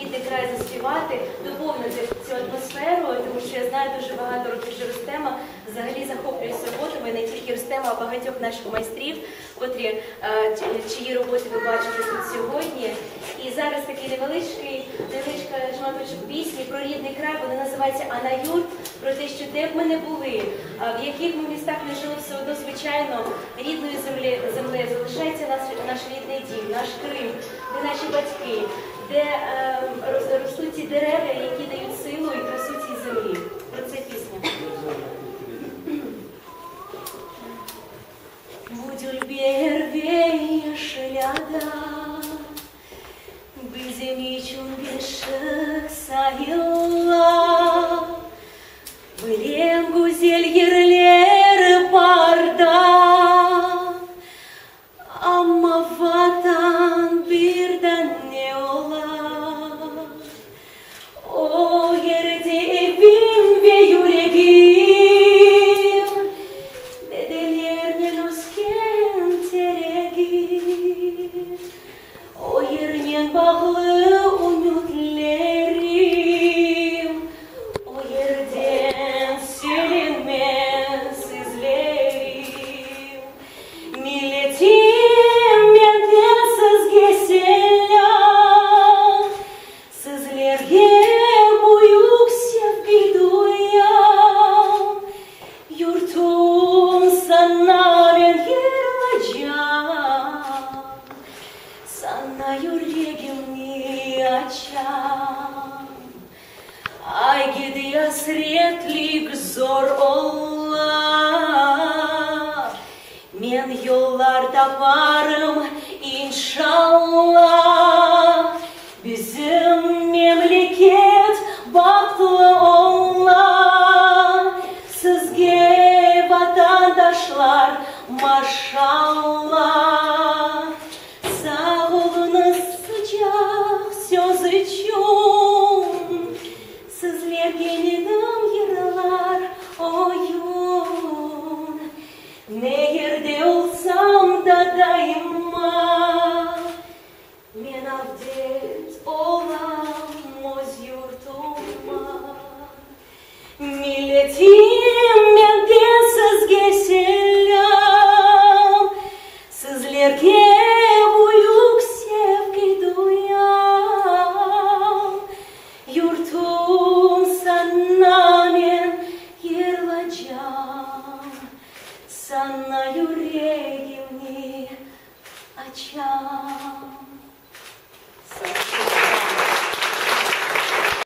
Рідний край заспівати, доповнити цю атмосферу, тому що я знаю дуже багато років вже Рустема. Взагалі захоплююся роботами не тільки Рустема, а багатьох наших майстрів, котрі е, чиї роботи ви бачите тут сьогодні. І зараз такий невеличкий, невеличка шматочок пісні про рідний край, вона називається Анаюр, про те, що де б ми не були, в яких ми містах не жили, все одно, звичайно, рідною землею залишається наш, наш рідний дім, наш Крим, де наші батьки, де е, рос- ростуть ці дерева, які дають силу і красу цій землі. Про це пісня. Будь первее шляда, Bizim için bir Ay gidi hasretlik zor olar Men yollarda varım inşallah машалла, Сағылыны сычақ сөз үшін, Сізлерге менің ералар ойын. Неерде олсам да дайыма, Мен авдет олам өз юртума. Милетим, Оксана Юрєєвні Ача.